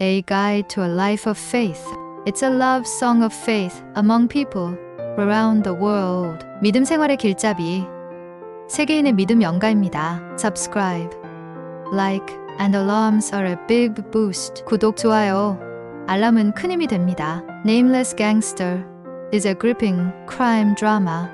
A Guide to a Life of Faith. It's a love song of faith among people around the world. 믿음 생활의 길잡이. 세계인의 믿음 연가입니다. Subscribe, like, and alarms are a big boost. 구독, 좋아요, 알람은 큰 힘이 됩니다. Nameless Gangster is a gripping crime drama.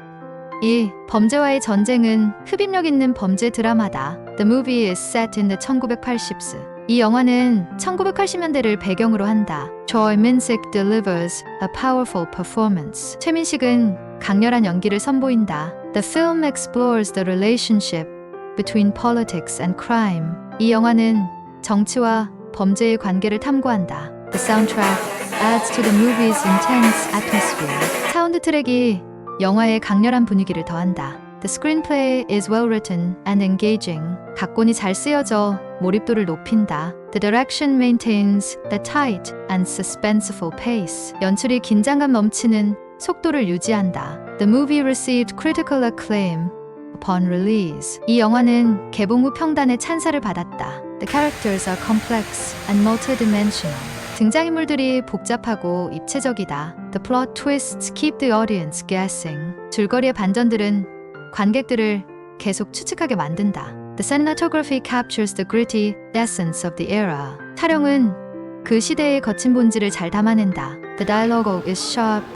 1. 범죄와의 전쟁은 흡입력 있는 범죄 드라마다. The movie is set in the 1980s. 이 영화는 1980년대를 배경으로 한다. Choi Min-sik delivers a powerful performance. 최민식은 강렬한 연기를 선보인다. The film explores the relationship between politics and crime. 이 영화는 정치와 범죄의 관계를 탐구한다. The soundtrack adds to the movie's intense atmosphere. 사운드 트랙이 영화의 강렬한 분위기를 더한다. The screenplay is well written and engaging. 각본이 잘 쓰여져 몰입도를 높인다. The direction maintains the tight and suspenseful pace. 연출이 긴장감 넘치는 속도를 유지한다. The movie received critical acclaim upon release. 이 영화는 개봉 후 평단의 찬사를 받았다. The characters are complex and multidimensional. 등장인물들이 복잡하고 입체적이다. The plot twists keep the audience guessing. 줄거리의 반전들은 관객들을 계속 추측하게 만든다. The cinematography captures the gritty essence of the era. 촬영은 그 시대의 거친 본질을 잘 담아낸다. The dialogue is sharp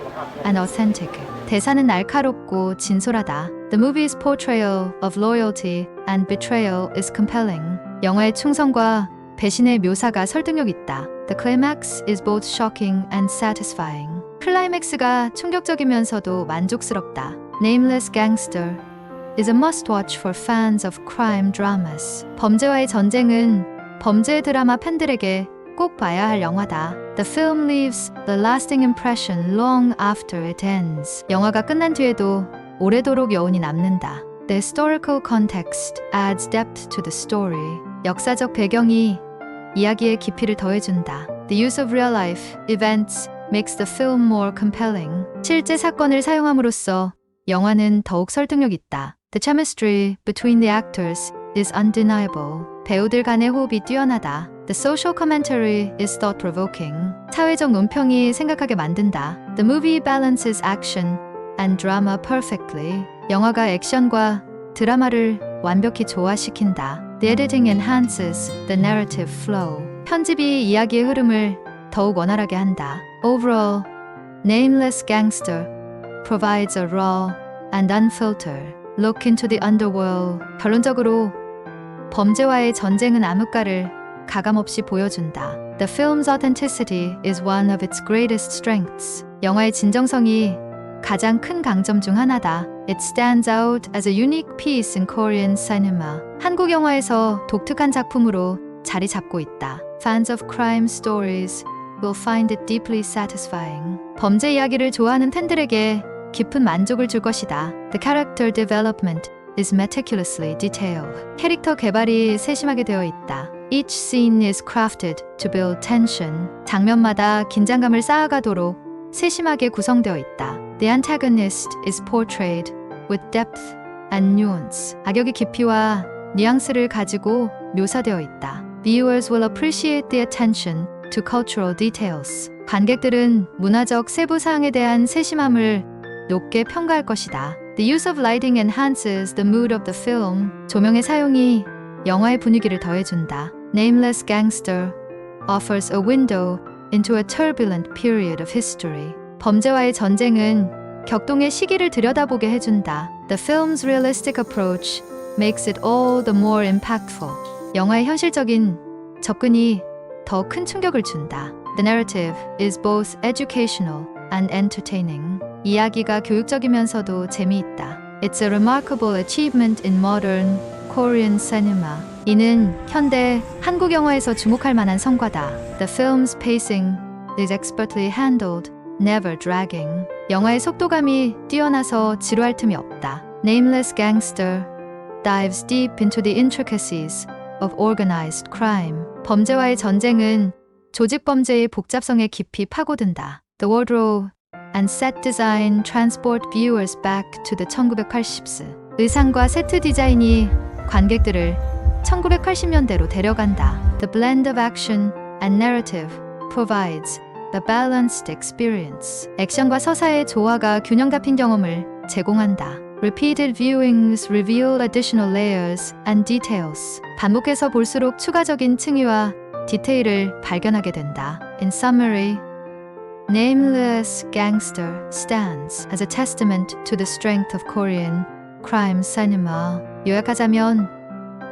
and authentic. 대사는 날카롭고 진솔하다. The movie's portrayal of loyalty and betrayal is compelling. 영화의 충성과 배신의 묘사가 설득력 있다. The climax is both shocking and satisfying. 클라이맥스가 충격적이면서도 만족스럽다. Nameless Gangster is a must-watch for fans of crime dramas. 범죄와의 전쟁은 범죄 드라마 팬들에게 꼭 봐야 할 영화다. The film leaves the lasting impression long after it ends. 영화가 끝난 뒤에도 오래도록 여운이 남는다. The historical context adds depth to the story. 역사적 배경이 이야기의 깊이를 더해준다. The use of real life events makes the film more compelling. 실제 사건을 사용함으로써 영화는 더욱 설득력 있다. The chemistry between the actors is undeniable. 배우들 간의 호흡이 뛰어나다. The social commentary is thought-provoking. 사회적 논평이 생각하게 만든다. The movie balances action and drama perfectly. 영화가 액션과 드라마를 완벽히 조화시킨다. The editing enhances the narrative flow. 편집이 이야기의 흐름을 더욱 원활하게 한다. Overall, Nameless Gangster provides a raw and unfiltered look into the underworld. 결론적으로 범죄와의 전쟁은 암흑가를 가감없이 보여준다. The film's authenticity is one of its greatest strengths. 영화의 진정성이 가장 큰 강점 중 하나다. It stands out as a unique piece in Korean cinema. 한국 영화에서 독특한 작품으로 자리 잡고 있다. Fans of crime stories will find it deeply satisfying. 범죄 이야기를 좋아하는 팬들에게 깊은 만족을 줄 것이다. The character development is meticulously detailed. 캐릭터 개발이 세심하게 되어 있다. Each scene is crafted to build tension. 장면마다 긴장감을 쌓아가도록 세심하게 구성되어 있다. The antagonist is portrayed with depth and nuance. 악역의 깊이와 뉘앙스를 가지고 묘사되어 있다. Viewers will appreciate the attention to cultural details. 관객들은 문화적 세부 사항에 대한 세심함을 높게 평가할 것이다. The use of lighting enhances the mood of the film. 조명의 사용이 영화의 분위기를 더해준다. Nameless Gangster offers a window into a turbulent period of history. 범죄와의 전쟁은 격동의 시기를 들여다보게 해준다. The film's realistic approach makes it all the more impactful. 영화의 현실적인 접근이 더 큰 충격을 준다. The narrative is both educational and entertaining. 이야기가 교육적이면서도 재미있다. It's a remarkable achievement in modern Korean cinema. 이는 현대 한국 영화에서 주목할 만한 성과다. The film's pacing is expertly handled, never dragging. 영화의 속도감이 뛰어나서 지루할 틈이 없다. Nameless Gangster dives deep into the intricacies of organized crime. 범죄와의 전쟁은 조직 범죄의 복잡성에 깊이 파고든다. The wardrobe and set design transport viewers back to the 1980s. 의상과 세트 디자인이 관객들을 1980년대로 데려간다. The blend of action and narrative provides the balanced experience. 액션과 서사의 조화가 균형 잡힌 경험을 제공한다. Repeated viewings reveal additional layers and details. 반복해서 볼수록 추가적인 층위와 디테일을 발견하게 된다. In summary, Nameless Gangster stands as a testament to the strength of Korean crime cinema. 요약하자면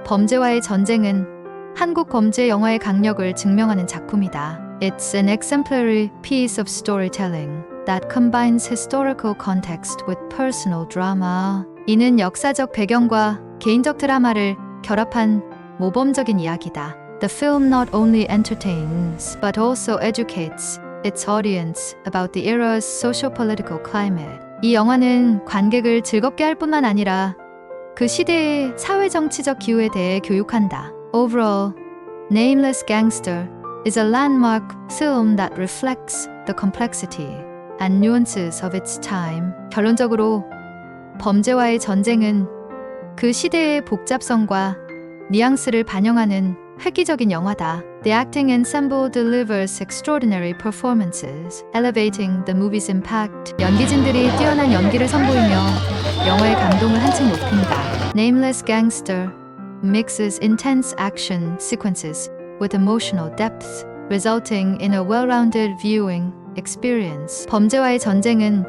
범죄와의 전쟁은 한국 범죄 영화의 강력을 증명하는 작품이다. It's an exemplary piece of storytelling that combines historical context with personal drama. 이는 역사적 배경과 개인적 드라마를 결합한 모범적인 이야기다. The film not only entertains but also educates its audience about the era's socio-political climate. 이 영화는 관객을 즐겁게 할 뿐만 아니라 그 시대의 사회-정치적 기후에 대해 교육한다. Overall, Nameless Gangster is a landmark film that reflects the complexity and nuances of its time. 결론적으로 범죄와의 전쟁은 그 시대의 복잡성과 뉘앙스를 반영하는 획기적인 영화다. The acting ensemble delivers extraordinary performances, elevating the movie's impact. 연기진들이 뛰어난 연기를 선보이며 영화의 감동을 한층 높인다. Nameless Gangster mixes intense action sequences with emotional depth, resulting in a well-rounded viewing experience. 범죄와의 전쟁은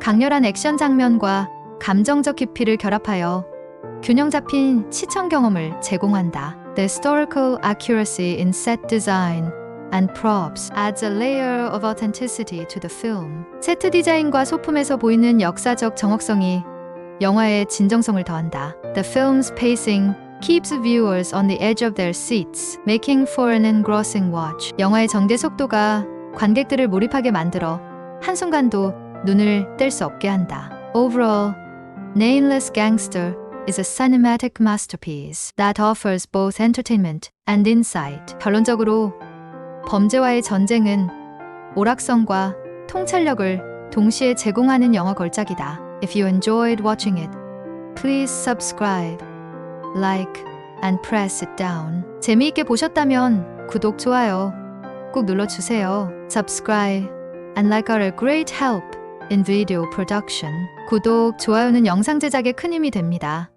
강렬한 액션 장면과 감정적 깊이를 결합하여 균형 잡힌 시청 경험을 제공한다. The historical accuracy in set design and props adds a layer of authenticity to the film. 세트 디자인과 소품에서 보이는 역사적 정확성이 영화의 진정성을 더한다. The film's pacing keeps viewers on the edge of their seats, making for an engrossing watch. 영화의 전개 속도가 관객들을 몰입하게 만들어 한순간도 눈을 뗄 수 없게 한다. Overall, Nameless Gangster is a cinematic masterpiece that offers both entertainment and insight. 결론적으로 범죄와의 전쟁은 오락성과 통찰력을 동시에 제공하는 영화 걸작이다. If you enjoyed watching it, please subscribe, like, and press it down. 재미있게 보셨다면 구독, 좋아요 꼭 눌러주세요. Subscribe and like are a great help in video production. 구독, 좋아요는 영상 제작에 큰 힘이 됩니다.